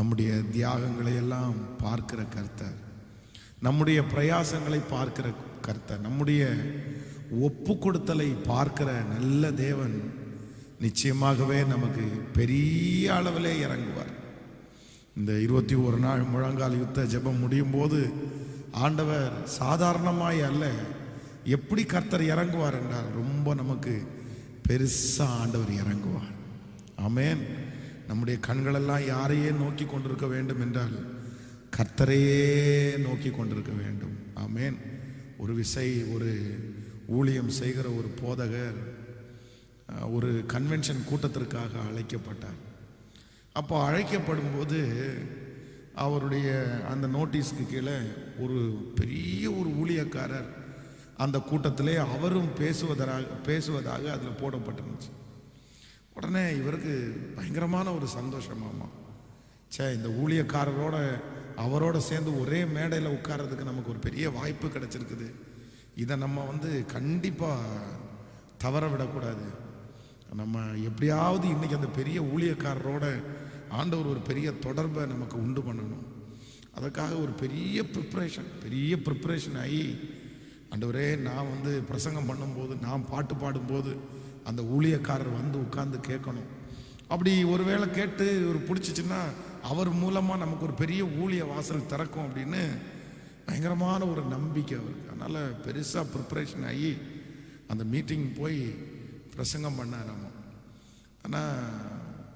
நம்முடைய தியாகங்களை எல்லாம் பார்க்கிற கர்த்தர். நம்முடைய பிரயாசங்களை பார்க்கிற கர்த்தர். நம்முடைய ஒப்பு கொடுத்தலை பார்க்கிற நல்ல தேவன் நிச்சயமாகவே நமக்கு பெரிய அளவிலே இறங்குவார். இந்த இருபத்தி ஒரு நாள் முழங்கால் யுத்த ஜெபம் முடியும் போது ஆண்டவர் சாதாரணமாய் அல்ல எப்படி கர்த்தர் இறங்குவார் என்றால் ரொம்ப நமக்கு பெருசாக ஆண்டவர் இறங்குவார். ஆமென். நம்முடைய கண்களெல்லாம் யாரையே நோக்கி கொண்டிருக்க வேண்டும் என்றால் கர்த்தரையே நோக்கி கொண்டிருக்க வேண்டும். ஆமேன். ஒரு விசை ஒரு ஊழியம் செய்கிற ஒரு போதகர் ஒரு கன்வென்ஷன் கூட்டத்திற்காக அழைக்கப்பட்டார். அப்போ அழைக்கப்படும் போது அவருடைய அந்த நோட்டீஸ்க்கு கீழே ஒரு பெரிய ஒரு ஊழியக்காரர் அந்த கூட்டத்திலே அவரும் பேசுவதாக பேசுவதாக அதில் போடப்பட்டிருந்துச்சு. உடனே இவருக்கு பயங்கரமான ஒரு சந்தோஷமாமா சே இந்த ஊழியக்காரரோட அவரோட சேர்ந்து ஒரே மேடையில் உட்கார்றதுக்கு நமக்கு ஒரு பெரிய வாய்ப்பு கிடைச்சிருக்குது. இதை நம்ம வந்து கண்டிப்பாக தவற விடக்கூடாது. நம்ம எப்படியாவது இன்னைக்கு அந்த பெரிய ஊழியக்காரரோட ஆண்டவர் ஒரு பெரிய தொடர்பை நமக்கு உண்டு பண்ணணும். அதுக்காக ஒரு பெரிய ப்ரிப்ரேஷன் பெரிய ப்ரிப்ரேஷன் ஆகி ஆண்டவரே நான் வந்து பிரசங்கம் பண்ணும்போது நான் பாட்டு பாடும்போது அந்த ஊழியக்காரர் வந்து உட்காந்து கேட்கணும். அப்படி ஒருவேளை கேட்டு ஒரு பிடிச்சிச்சின்னா அவர் மூலமாக நமக்கு ஒரு பெரிய ஊழிய வாசல் திறக்கும் அப்படின்னு பயங்கரமான ஒரு நம்பிக்கை அவருக்கு. அதனால் பெருசாக ப்ரிப்பரேஷன் ஆகி அந்த மீட்டிங் போய் பிரசங்கம் பண்ணாராமா. ஆனால்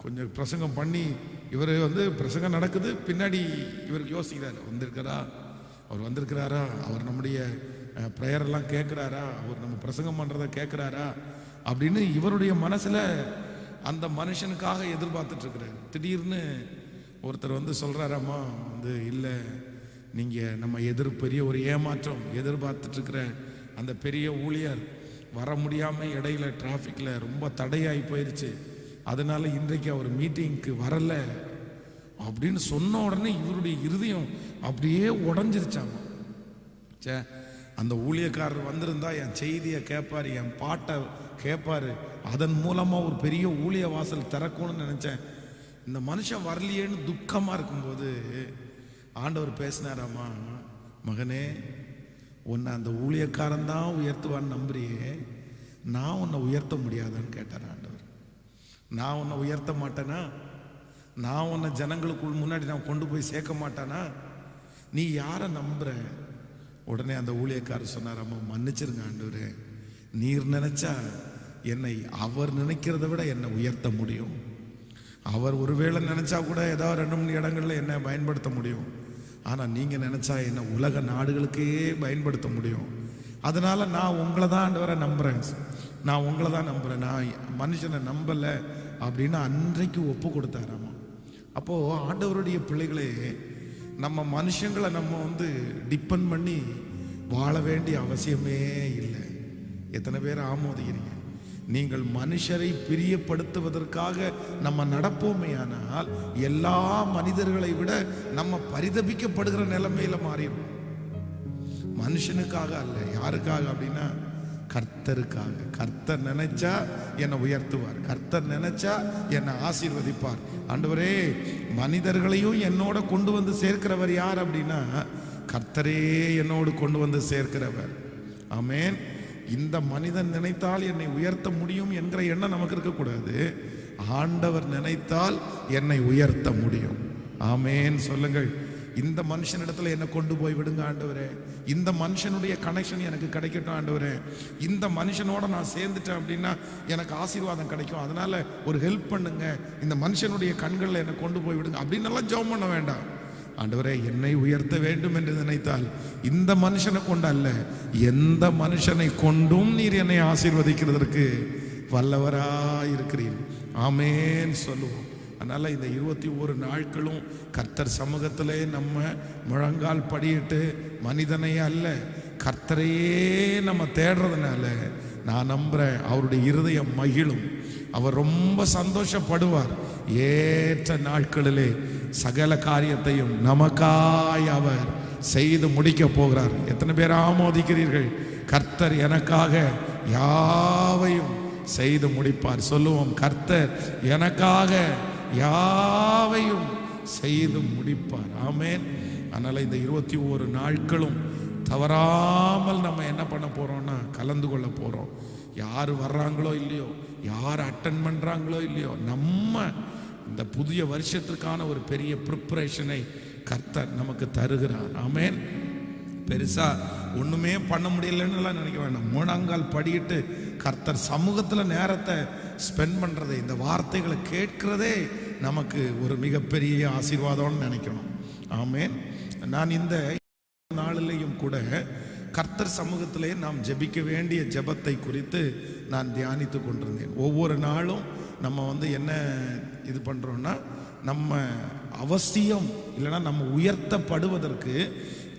கொஞ்சம் பிரசங்கம் பண்ணி இவர் வந்து பிரசங்கம் நடக்குது பின்னாடி இவருக்கு யோசிக்கிறார் வந்திருக்கிறா அவர் வந்திருக்கிறாரா? அவர் நம்முடைய ப்ரேயர் எல்லாம் கேட்குறாரா? அவர் நம்ம பிரசங்கம் பண்ணுறத கேட்குறாரா? அப்படின்னு இவருடைய மனசில் அந்த மனுஷனுக்காக எதிர்பார்த்துட்டு இருக்கிறார் திடீர்னு ஒருத்தர் வந்து சொல்கிறாராம்மா வந்து இல்லை நீங்கள் நம்ம எதிர் பெரிய ஒரு ஏமாற்றம் எதிர்பார்த்துட்ருக்கிற அந்த பெரிய ஊழியர் வர முடியாமல் இடையில டிராஃபிக்கில் ரொம்ப தடையாகி போயிடுச்சு அதனால இன்றைக்கு அவர் மீட்டிங்க்கு வரலை அப்படின்னு சொன்ன உடனே இவருடைய இருதயம் அப்படியே உடஞ்சிருச்சாமா. ச்சே அந்த ஊழியக்காரர் வந்திருந்தா என் செய்தியை கேட்பாரு என் பாட்டை கேட்பாரு அதன் மூலமாக ஒரு பெரிய ஊழிய வாசல் திறக்கணும்னு நினச்சேன். இந்த மனுஷன் வரலையேன்னு துக்கமாக இருக்கும்போது ஆண்டவர் பேசினாராமா மகனே உன்னை அந்த ஊழியக்காரன் தான் உயர்த்துவான்னு நம்புறியே. நான் உன்னை உயர்த்த முடியாதான்னு கேட்டார் ஆண்டவர். நான் உன்னை உயர்த்த மாட்டேனா? நான் உன்னை ஜனங்களுக்குள் முன்னாடி நான் கொண்டு போய் சேர்க்க மாட்டானா? நீ யாரை நம்புற? உடனே அந்த ஊழியக்காரர் சொன்னார் அம்மா மன்னிச்சிருங்க ஆண்டவரே. நீர் நினைச்சா என்னை அவர் நினைக்கிறத விட என்னை உயர்த்த முடியும். அவர் ஒருவேளை நினைச்சா கூட ஏதாவது ரெண்டு மூணு இடங்களில் என்னை பயன்படுத்த முடியும். ஆனால் நீங்கள் நினைச்சா என்னை உலக நாடுகளுக்கே பயன்படுத்த முடியும். அதனால் நான் உங்களை தான் ஆண்டவரை நம்புகிறேன் நான் உங்களை தான் நம்புகிறேன் நான் மனுஷனை நம்பலை அப்படின்னு அன்றைக்கு ஒப்பு கொடுத்தாராமா அப்போது ஆண்டவருடைய பிள்ளைகளே நம்ம மனுஷங்களை நம்ம வந்து டிபெண்ட் பண்ணி வாழ வேண்டிய அவசியமே இல்லை. எத்தனை பேர் ஆமோதிக்கிறீங்க? நீங்கள் மனுஷரை பிரியப்படுத்துவதற்காக நம்ம நடப்போமையானால் எல்லா மனிதர்களை விட நம்ம பரிதபிக்கப்படுகிற நிலைமையில மாறிடும். மனுஷனுக்காக அல்ல யாருக்காக அப்படின்னா கர்த்தருக்காக. கர்த்தர் நினைச்சா என்னை உயர்த்துவார். கர்த்தர் நினைச்சா என்னை ஆசீர்வதிப்பார். ஆண்டவரே மனிதர்களையும் என்னோட கொண்டு வந்து சேர்க்கிறவர் யார் அப்படின்னா கர்த்தரே என்னோடு கொண்டு வந்து சேர்க்கிறவர். ஆமேன். இந்த மனிதன் நினைத்தால் என்னை உயர்த்த முடியும் என்கிற எண்ணம் நமக்கு இருக்கக்கூடாது. ஆண்டவர் நினைத்தால் என்னை உயர்த்த முடியும். ஆமேன். சொல்லுங்கள். இந்த மனுஷனிடத்துல என்னை கொண்டு போய் விடுங்க ஆண்டவரே. இந்த மனுஷனுடைய கனெக்ஷன் எனக்கு கிடைக்கட்டும் ஆண்டவரே. இந்த மனுஷனோட நான் சேர்ந்துட்டேன் அப்படின்னா எனக்கு ஆசீர்வாதம் கிடைக்கும். அதனால ஒரு ஹெல்ப் பண்ணுங்க. இந்த மனுஷனுடைய கண்களில் என்னை கொண்டு போய் விடுங்க. அப்படின்னு எல்லாம் ஜெபம் பண்ண வேண்டாம். ஆண்டவரே என்னை உயர்த்த வேண்டும் என்று நினைத்தால் இந்த மனுஷனை கொண்டு அல்ல. எந்த மனுஷனை கொண்டும் நீர் என்னை ஆசீர்வதிக்கிறதற்கு வல்லவராய் இருக்கிறீர். ஆமேன் சொல்லுவோம். அதனால் இந்த இருபத்தி ஒரு நாட்களும் கர்த்தர் சமூகத்திலே நம்ம முழங்கால் படியிட்டு மனிதனை அல்ல கர்த்தரையே நம்ம தேடுறதுனால நான் நம்புகிறேன் அவருடைய இருதயம் மகிழும். அவர் ரொம்ப சந்தோஷப்படுவார். ஏற்ற நாட்களிலே சகல காரியத்தையும் நமக்காய் அவர் செய்து முடிக்க போகிறார். எத்தனை பேர் ஆமோதிக்கிறீர்கள்? கர்த்தர் எனக்காக யாவையும் செய்து முடிப்பார். சொல்லுவோம் கர்த்தர் எனக்காக யாவையும் செய்து முடிப்பார். ஆமேன். அதனால் இந்த இருபத்தி ஒரு நாட்களும் தவறாமல் நம்ம என்ன பண்ண போகிறோம்னா கலந்து கொள்ள போகிறோம் யார் வர்றாங்களோ இல்லையோ யார் அட்டன் பண்ணுறாங்களோ இல்லையோ நம்ம இந்த புதிய வருஷத்துக்கான ஒரு பெரிய ப்ரிப்பரேஷனை கர்த்தர் நமக்கு தருகிறார். ஆமேன். பெருசா ஒண்ணுமே பண்ண முடியலன்னுலாம் நினைக்க வேண்டாம். மூணாங்கால் படியிட்டு கர்த்தர் சமூகத்துல நேரத்தை ஸ்பெண்ட் பண்றதே இந்த வார்த்தைகளை கேட்கிறதே நமக்கு ஒரு மிகப்பெரிய ஆசீர்வாதம்னு நினைக்கணும். ஆமேன். நான் இந்த நாளிலையும் கூட கர்த்தர் சமூகத்திலே நாம் ஜெபிக்க வேண்டிய ஜெபத்தை குறித்து நான் தியானித்து கொண்டிருந்தேன். ஒவ்வொரு நாளும் நம்ம வந்து என்ன இது பண்ணுறோன்னா நம்ம அவசியம் இல்லைன்னா நம்ம உயர்த்தப்படுவதற்கு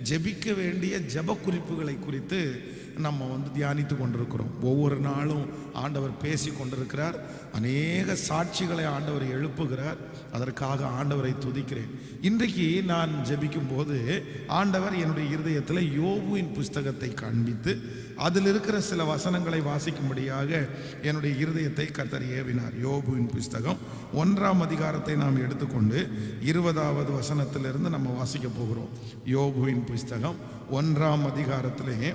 ஜெபிக்க வேண்டிய ஜெப குறிப்புகளை குறித்து நம்ம வந்து தியானித்து கொண்டிருக்கிறோம். ஒவ்வொரு நாளும் ஆண்டவர் பேசி கொண்டிருக்கிறார். அநேக சாட்சிகளை ஆண்டவர் எழுப்புகிறார். அதற்காக ஆண்டவரை துதிக்கிறேன். இன்றைக்கு நான் ஜெபிக்கும் போது ஆண்டவர் என்னுடைய இருதயத்தில் யோபுவின் புஸ்தகத்தை காண்பித்து அதில் இருக்கிற சில வசனங்களை வாசிக்கும்படியாக என்னுடைய இருதயத்தை கத்தர் ஏவினார். யோபுவின் புஸ்தகம் ஒன்றாம் அதிகாரத்தை நாம் எடுத்துக்கொண்டு இருபதாவது வசனத்திலிருந்து நம்ம வாசிக்க போகிறோம். யோபுவின் புஸ்தகம் ஒன்றாம் அதிகாரத்திலேயே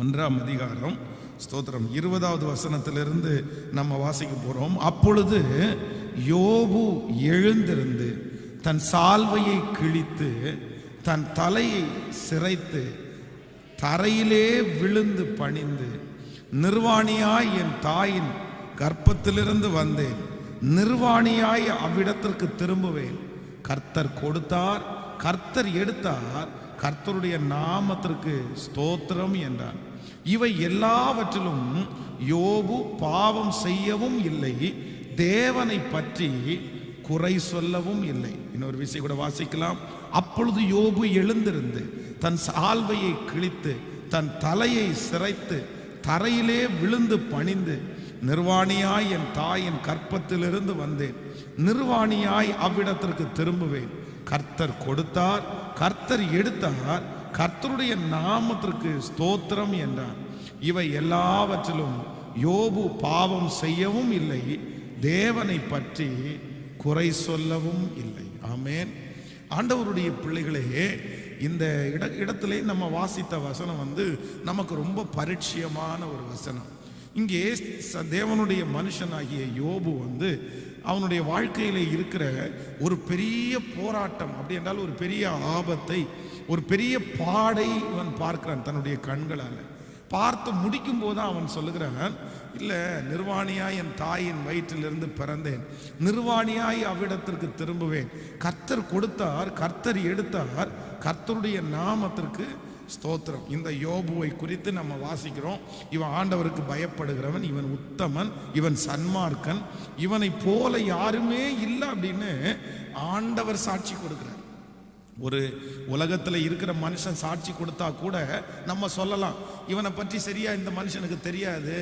ஒன்றாம் அதிகாரம் ஸ்தோத்திரம். இருபதாவது வசனத்திலிருந்து நம்ம வாசிக்க போறோம். அப்பொழுது யோபு எழுந்திருந்து தன் சால்வையை கிழித்து தன் தலையை சிரைத்து தரையிலே விழுந்து பணிந்து நிர்வாணியாய் என் தாயின் கர்ப்பத்திலிருந்து வந்தேன். நிர்வாணியாய் அவ்விடத்திற்கு திரும்புவேன். கர்த்தர் கொடுத்தார் கர்த்தர் எடுத்தார் கர்த்தருடைய நாமத்திற்கு ஸ்தோத்திரம் என்றார். இவை எல்லாவற்றிலும் யோபு பாவம் செய்யவும் இல்லை தேவனை பற்றி குறை சொல்லவும் இல்லை. இன்னொரு விஷயம் கூட வாசிக்கலாம். அப்பொழுது யோபு எழுந்திருந்து தன் சால்வையை கிழித்து தன் தலையை சிரைத்து தரையிலே விழுந்து பணிந்து நிர்வாணியாய் என் தாயின் கற்பத்திலிருந்து வந்தேன் நிர்வாணியாய் அவ்விடத்திற்கு திரும்புவேன் கர்த்தர் கொடுத்தார் கர்த்தர் எடுத்தார் கர்த்தருடைய நாமத்திற்கு ஸ்தோத்திரம் என்றார். இவை எல்லாவற்றிலும் யோபு பாவம் செய்யவும் இல்லை தேவனை பற்றி குறை சொல்லவும் இல்லை. ஆமேன். ஆண்டவருடைய பிள்ளைகளே இந்த இட இடத்திலே நம்ம வாசித்த வசனம் வந்து நமக்கு ரொம்ப பரிட்சயமான ஒரு வசனம். இங்கே ச- தேவனுடைய மனுஷனாகிய யோபு வந்து அவனுடைய வாழ்க்கையில் இருக்கிற ஒரு பெரிய போராட்டம் அப்படி என்றால் ஒரு பெரிய ஆபத்தை ஒரு பெரிய பாடை இவன் பார்க்கிறான் தன்னுடைய கண்களால். பார்த்து முடிக்கும் போது அவன் சொல்லுகிறான் இல்லை நிர்வாணியாய் என் தாயின் வயிற்றிலிருந்து பிறந்தேன். நிர்வாணியாய் அவ்விடத்திற்கு திரும்புவேன். கர்த்தர் கொடுத்தார் கர்த்தர் எடுத்தார். கர்த்தருடைய நாமத்திற்கு ஸ்தோத்திரம். இந்த யோபுவை குறித்து நம்ம வாசிக்கிறோம். இவன் ஆண்டவருக்கு பயப்படுகிறவன் இவன் உத்தமன் இவன் சன்மார்க்கன் இவனை போல யாருமே இல்லை அப்படின்னு ஆண்டவர் சாட்சி கொடுக்கிறார். ஒரு உலகத்தில் இருக்கிற மனுஷன் சாட்சி கொடுத்தா கூட நம்ம சொல்லலாம். இவனை பற்றி சரியா இந்த மனுஷனுக்கு தெரியாது.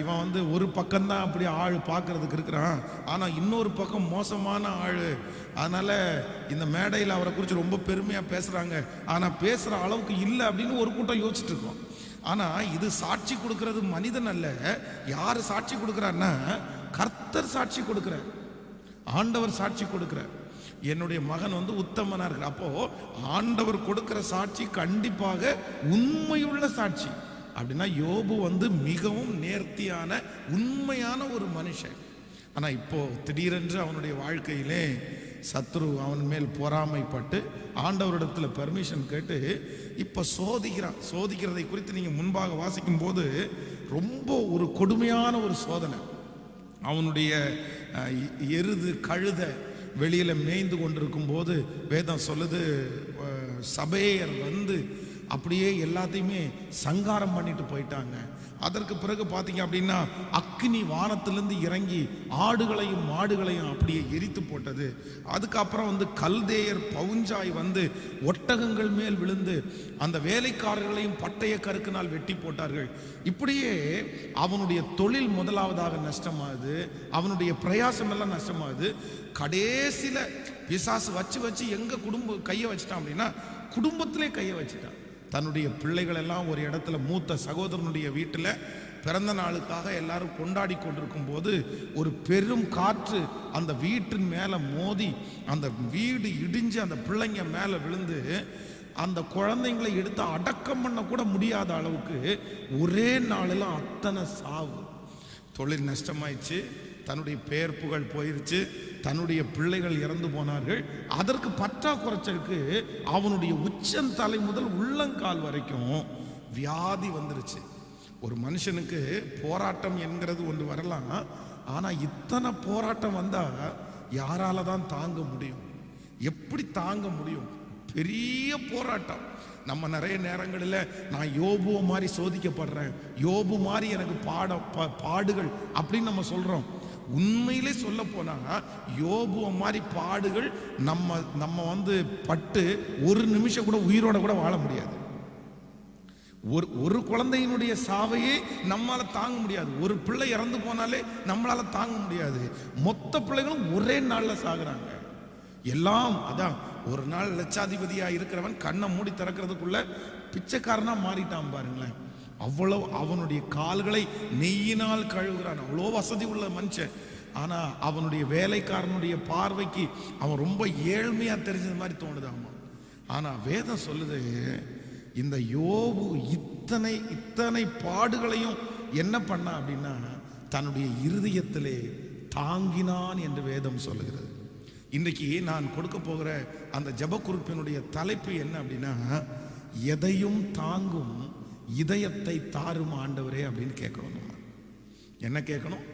இவன் வந்து ஒரு பக்கம்தான் அப்படி ஆள் பார்க்கறதுக்கு இருக்கிறான். ஆனால் இன்னொரு பக்கம் மோசமான ஆள். அதனால் இந்த மேடையில் அவரை குறித்து ரொம்ப பெருமையாக பேசுகிறாங்க ஆனால் பேசுகிற அளவுக்கு இல்லை அப்படின்னு ஒரு கூட்டம் யோசிச்சுட்டு இருக்கோம். ஆனால் இது சாட்சி கொடுக்கறது மனிதன் அல்ல. யார் சாட்சி கொடுக்குறாருன்னா கர்த்தர் சாட்சி கொடுக்குறார். ஆண்டவர் சாட்சி கொடுக்குறார். என்னுடைய மகன் வந்து உத்தமனாக இருக்கிறார். அப்போ ஆண்டவர் கொடுக்குற சாட்சி கண்டிப்பாக உண்மையுள்ள சாட்சி. அப்படின்னா யோபு வந்து மிகவும் நேர்த்தியான உண்மையான ஒரு மனுஷன். ஆனால் இப்போது திடீரென்று அவனுடைய வாழ்க்கையிலே சத்ரு அவன் மேல் பொறாமைப்பட்டு ஆண்டவரிடத்தில் பெர்மிஷன் கேட்டு இப்போ சோதிக்கிறான். சோதிக்கிறதை குறித்து நீங்கள் முன்பாக வாசிக்கும் போது ரொம்ப ஒரு கொடுமையான ஒரு சோதனை. அவனுடைய எ- எருது கழுத வெளியில் மேய்ந்து கொண்டிருக்கும் போது வேதம் சொல்லுது சபையர் வந்து அப்படியே எல்லாத்தையுமே சங்காரம் பண்ணிட்டு போயிட்டாங்க. அதற்கு பிறகு பார்த்தீங்க அப்படின்னா அக்னி வானத்திலிருந்து இறங்கி ஆடுகளையும் மாடுகளையும் அப்படியே எரித்து போட்டது. அதுக்கப்புறம் வந்து கல்தேயர் பவுஞ்சாய் வந்து ஒட்டகங்கள் மேல் விழுந்து அந்த வேலைக்காரர்களையும் பட்டய கருக்கினால் வெட்டி போட்டார்கள். இப்படியே அவனுடைய தொழில் முதலாவதாக நஷ்டமாகுது. அவனுடைய பிரயாசம் எல்லாம் நஷ்டமாகுது. கடைசியில் பிசாசு வச்சு வச்சு எங்கள் குடும்ப கையை வச்சிட்டான் அப்படின்னா குடும்பத்திலே கையை வச்சுட்டான். தன்னுடைய பிள்ளைகள் எல்லாம் ஒரு இடத்துல மூத்த சகோதரனுடைய வீட்டில் பிறந்த நாளுக்காக எல்லாரும் கொண்டாடி கொண்டிருக்கும் போது ஒரு பெரும் காற்று அந்த வீட்டின் மேலே மோதி அந்த வீடு இடிஞ்சு அந்த பிள்ளைங்க மேலே விழுந்து அந்த குழந்தைங்களை எடுத்து அடக்கம் பண்ண கூட முடியாத அளவுக்கு ஒரே நாளில் அத்தனை சாவு. தொழில் நஷ்டமாயிடுச்சு. தன்னுடைய பெயர் புகழ் போயிருச்சு. தன்னுடைய பிள்ளைகள் இறந்து போனார்கள். அதற்கு பற்றாக்குறைச்சலுக்கு அவனுடைய உச்சந்தலை முதல் உள்ளங்கால் வரைக்கும் வியாதி வந்துருச்சு. ஒரு மனுஷனுக்கு போராட்டம் என்கிறது ஒன்று வரலாம். ஆனால் இத்தனை போராட்டம் வந்தால் யாரால தான் தாங்க முடியும்? எப்படி தாங்க முடியும்? பெரிய போராட்டம். நம்ம நிறைய நேரங்களில் நான் யோபுவை மாதிரி சோதிக்கப்படுறேன். யோபு மாதிரி எனக்கு பாட பாடுகள் அப்படின்னு நம்ம சொல்கிறோம் உண்மையிலே சொல்ல போனா யோபுவ மாதிரி பாடுகள் நம்ம நம்ம வந்து பட்டு ஒரு நிமிஷம் கூட உயிரோட கூட வாழ முடியாது. ஒரு ஒரு குழந்தையினுடைய சாவையே நம்மால தாங்க முடியாது. ஒரு பிள்ளை இறந்து போனாலே நம்மளால தாங்க முடியாது. மொத்த பிள்ளைகளும் ஒரே நாள்ல சாகுறாங்க. எல்லாம் அதான் ஒரு நாள் லட்சாதிபதியா இருக்கிறவன் கண்ணை மூடி திறக்கிறதுக்குள்ள பிச்சைக்காரனா மாறிட்டான் பாருங்களேன். அவ்வளவு அவனுடைய கால்களை நெய்யினால் கழுவுகிறான். அவ்வளோ வசதி உள்ள மனுஷன். ஆனால் அவனுடைய வேலைக்காரனுடைய பார்வைக்கு அவன் ரொம்ப ஏழ்மையாக தெரிஞ்சது மாதிரி தோணுதாமா ஆனால் வேதம் சொல்லுது இந்த யோபு இத்தனை இத்தனை பாடுகளையும் என்ன பண்ணா அப்படின்னா தன்னுடைய இருதயத்திலே தாங்கினான் என்று வேதம் சொல்லுகிறது. இன்றைக்கு நான் கொடுக்க போகிற அந்த ஜெபக்குறிப்பினுடைய தலைப்பு என்ன அப்படின்னா எதையும் தாங்கும் இதயத்தை தாரும் ஆண்டவரே அப்படின்னு கேட்கணும் நம்ம. என்ன கேட்கணும்?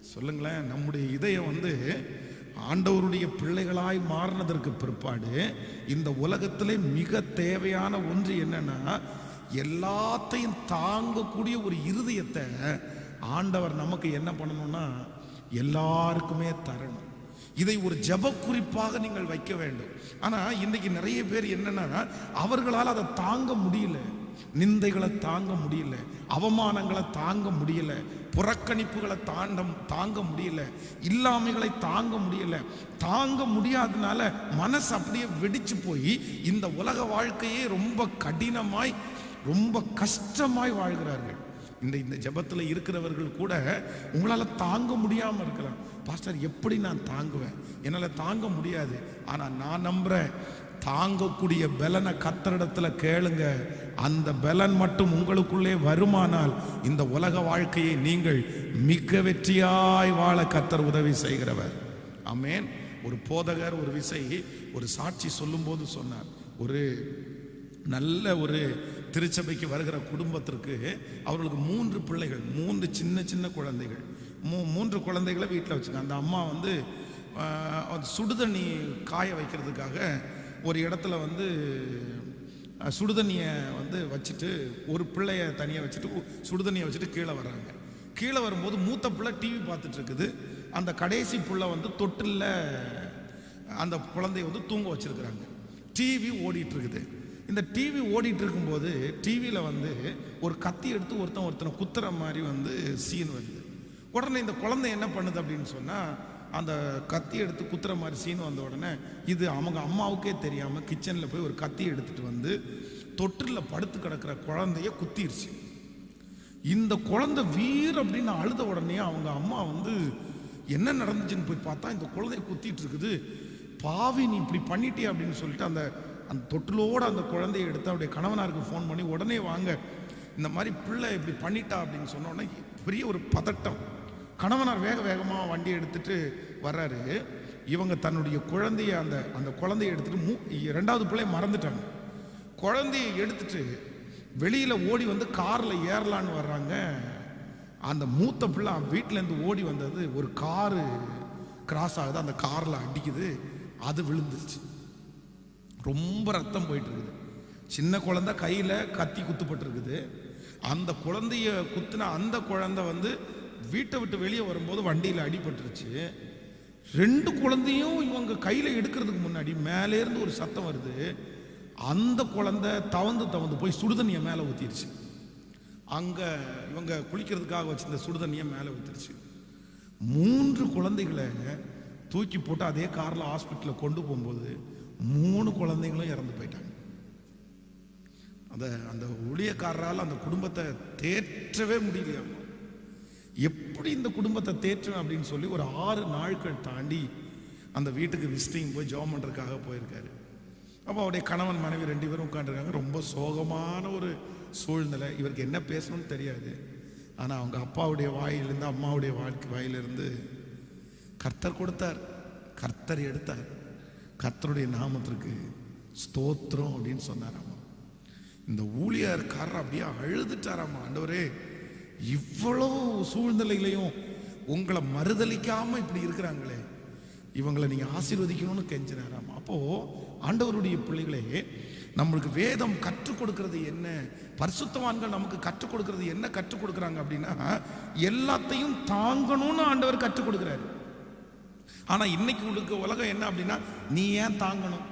சொல்லுங்களேன். நம்முடைய இதயம் வந்து ஆண்டவருடைய பிள்ளைகளாய் மாறினதற்கு பிற்பாடு இந்த உலகத்திலே மிக தேவையான ஒன்று என்னன்னா எல்லாத்தையும் தாங்கக்கூடிய ஒரு இருதயத்தை ஆண்டவர் நமக்கு என்ன பண்ணணும்னா எல்லாருக்குமே தரணும். இதை ஒரு ஜெப குறிப்பாக நீங்கள் வைக்க வேண்டும். ஆனா இன்னைக்கு நிறைய பேர் என்னன்னா அவர்களால் அதை தாங்க முடியல. நிந்தைகளை தாங்க முடியல அவமானங்களை தாங்க முடியல புறக்கணிப்புகளை தாண்ட தாங்க முடியல இல்லாமைகளை தாங்க முடியல. தாங்க முடியாதனால மனசு அப்படியே வெடிச்சு போய் இந்த உலக வாழ்க்கையே ரொம்ப கடினமாய் ரொம்ப கஷ்டமாய் வாழ்கிறார்கள். இந்த இந்த ஜெபத்தில் இருக்கிறவர்கள் கூட உங்களால் தாங்க முடியாமல் இருக்கலாம். பாஸ்டர் எப்படி நான் தாங்குவேன்? என்னால் தாங்க முடியாது. ஆனால் நான் நம்புறேன். தாங்கக்கூடிய பலனை கத்தரிடத்துல கேளுங்க. அந்த பலன் மட்டும் உங்களுக்குள்ளே வருமானால் இந்த உலக வாழ்க்கையை நீங்கள் மிக வெற்றியாய் வாழ கத்தர் உதவி செய்கிறவர். அமேன் ஒரு போதகர் ஒரு விசை ஒரு சாட்சி சொல்லும்போது சொன்னார். ஒரு நல்ல ஒரு திருச்சபைக்கு வருகிற குடும்பத்திற்கு அவர்களுக்கு மூன்று பிள்ளைகள் மூன்று சின்ன சின்ன குழந்தைகள். மூ மூன்று குழந்தைகளை வீட்டில் வச்சுருக்காங்க அந்த அம்மா வந்து அது சுடுதண்ணி காய வைக்கிறதுக்காக ஒரு இடத்துல வந்து சுடுதண்ணியை வந்து வச்சுட்டு ஒரு பிள்ளைய தனியாக வச்சுட்டு சுடுதண்ணியை வச்சுட்டு கீழே வர்றாங்க. கீழே வரும்போது மூத்த பிள்ளை டிவி பார்த்துட்டு இருக்குது. அந்த கடைசி புள்ள வந்து தொட்டில் அந்த குழந்தைய வந்து தூங்க வச்சுருக்குறாங்க. டிவி ஓடிட்டு இருக்குது இந்த டிவி ஓடிட்டு இருக்கும்போது டிவியில் வந்து ஒரு கத்தி எடுத்து ஒருத்தன் ஒருத்தனை குத்துற மாதிரி வந்து சீன் வருது. உடனே இந்த குழந்தை என்ன பண்ணுது அப்படின்னு சொன்னால் அந்த கத்தி எடுத்து குத்துற மாதிரி சீன் வந்த உடனே இது அவங்க அம்மாவுக்கே தெரியாமல் கிச்சனில் போய் ஒரு கத்தி எடுத்துட்டு வந்து தொட்டிலில் படுத்து கிடக்கிற குழந்தைய குத்திருச்சு. இந்த குழந்தை வீர் அப்படின்னு அழுத உடனே அவங்க அம்மா வந்து என்ன நடந்துச்சுன்னு போய் பார்த்தா இந்த குழந்தைய குத்திட்டு இருக்குது. பாவி நீ இப்படி பண்ணிட்டியே? அப்படின்னு சொல்லிட்டு அந்த அந்த தொட்டிலோடு அந்த குழந்தைய எடுத்து அவருடைய கணவனாருக்கு ஃபோன் பண்ணி உடனே வாங்க. இந்த மாதிரி பிள்ளை இப்படி பண்ணிட்டா அப்படின்னு சொன்ன உடனே பெரிய ஒரு பதட்டம். கணவனார் வேக வேகமாக வண்டி எடுத்துட்டு வர்றாரு. இவங்க தன்னுடைய குழந்தைய அந்த அந்த குழந்தைய எடுத்துட்டு மூ ரெண்டாவது பிள்ளைய மறந்துட்டாங்க. குழந்தைய எடுத்துட்டு வெளியில் ஓடி வந்து காரில் ஏறலான்னு வர்றாங்க. அந்த மூத்த பிள்ளை வீட்டிலேருந்து ஓடி வந்தது ஒரு காரு கிராஸ் ஆகுது. அந்த காரில் அடிக்குது. அது விழுந்துருச்சு. ரொம்ப ரத்தம் போயிட்டு இருக்குது சின்ன குழந்தை கையில் கத்தி குத்துப்பட்டுருக்குது. அந்த குழந்தைய குத்துன அந்த குழந்தை வந்து வீட்டை விட்டு வெளியே வரும்போது வண்டியில் அடிபட்டுருச்சு. ரெண்டு குழந்தையும் இவங்க கையில் எடுக்கிறதுக்கு முன்னாடி மேலே இருந்து ஒரு சத்தம் வருது. அந்த குழந்தை தவந்து தவந்து போய் சுடுதண்ணியை மேலே ஊற்றிருச்சு அங்கே இவங்க குளிக்கிறதுக்காக வச்சிருந்த சுடுதண்ணியை மேலே ஊற்றிருச்சு மூன்று குழந்தைகளை தூக்கி போட்டு அதே காரில் ஹாஸ்பிட்டலில் கொண்டு போகும்போது மூணு குழந்தைங்களும் இறந்து போயிட்டாங்க. அந்த அந்த ஊழியக்காரரால் அந்த குடும்பத்தை தேற்றவே முடியலையா? எப்படி இந்த குடும்பத்தை தேற்றுவேன் அப்படின்னு சொல்லி ஒரு ஆறு நாட்கள் தாண்டி அந்த வீட்டுக்கு விசிட்டிங் போய் ஜாம் பண்ணுறதுக்காக போயிருக்காரு. அப்போ அவருடைய கணவன் மனைவி ரெண்டு பேரும் உட்காந்துருக்காங்க ரொம்ப சோகமான ஒரு சூழ்நிலை. இவருக்கு என்ன பேசணும்னு தெரியாது. ஆனால் அவங்க அப்பாவுடைய வாயிலிருந்து அம்மாவுடைய வாழ்க்கை வாயிலிருந்து கர்த்தர் கொடுத்தார். கர்த்தர் எடுத்தார். கர்த்தருடைய நாமத்திற்கு ஸ்தோத்திரம் அப்படின்னு சொன்னாராமா. இந்த ஊழியர்காரர் அப்படியே அழுதுட்டாராமா. ஆண்டவரே இவ்வளோ சூழ்நிலையிலையும் உங்களை மறுதளிக்காமல் இப்படி இருக்கிறாங்களே. இவங்களை நீங்கள் ஆசீர்வதிக்கணும்னு கெஞ்சினாராம் அப்போது ஆண்டவருடைய பிள்ளைகளே நம்மளுக்கு வேதம் கற்றுக் கொடுக்கறது என்ன? பரிசுத்தவான்கள் நமக்கு கற்றுக் கொடுக்கறது என்ன கற்றுக் கொடுக்குறாங்க அப்படின்னா எல்லாத்தையும் தாங்கணும்னு ஆண்டவர் கற்றுக் கொடுக்குறாரு. ஆனால் இன்னைக்கு உங்களுக்கு உலகம் என்ன அப்படின்னா நீ ஏன் தாங்கணும்?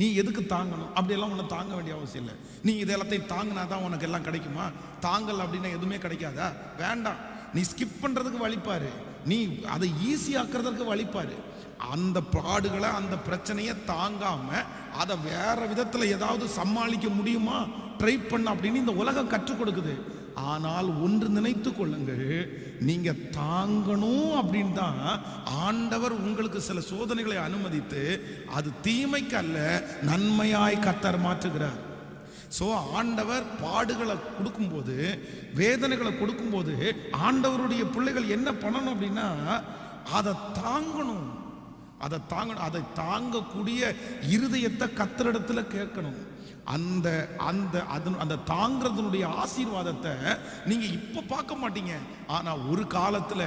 நீ எதுக்கு தாங்கணும்? அப்படியெல்லாம் உன்னை தாங்க வேண்டிய அவசியம் இல்லை. நீ இது எல்லாத்தையும் தாங்கினா தான் உனக்கு எல்லாம் கிடைக்குமா? தாங்கல் அப்படின்னா எதுவுமே கிடைக்காதா? வேண்டாம். நீ ஸ்கிப் பண்ணுறதுக்கு வழிப்பாரு. நீ அதை ஈஸியாக்குறதுக்கு வழிப்பாரு. அந்த பாடுகளை அந்த பிரச்சனையை தாங்காம அதை வேற விதத்தில் ஏதாவது சமாளிக்க முடியுமா? ட்ரை பண்ண அப்படின்னு இந்த உலகம் கற்றுக் கொடுக்குது. ஆனால் ஒன்று நினைத்து கொள்ளுங்கள் நீங்க தாங்கணும் அப்படின்னு தான் ஆண்டவர் உங்களுக்கு சில சோதனைகளை அனுமதித்து அது தீமைக்கு அல்ல நன்மையாய் கத்தர் மாற்றுகிறார். ஸோ ஆண்டவர் பாடுகளை கொடுக்கும்போது வேதனைகளை கொடுக்கும்போது ஆண்டவருடைய பிள்ளைகள் என்ன பண்ணணும் அப்படின்னா அதை தாங்கணும். அதை தாங்கணும் அதை தாங்கக்கூடிய இருதயத்தை கத்தரிடத்துல கேட்கணும். அந்த அந்த அதன் அந்த தாங்கிறதுனுடைய ஆசீர்வாதத்தை நீங்கள் இப்போ பார்க்க மாட்டீங்க. ஆனால் ஒரு காலத்தில்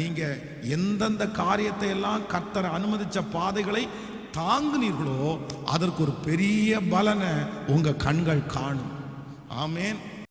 நீங்கள் எந்தெந்த காரியத்தை எல்லாம் கத்தரை அனுமதித்த பாதைகளை தாங்குனீர்களோ அதற்கு ஒரு பெரிய பலனை உங்கள் கண்கள் காணும். ஆமேன்.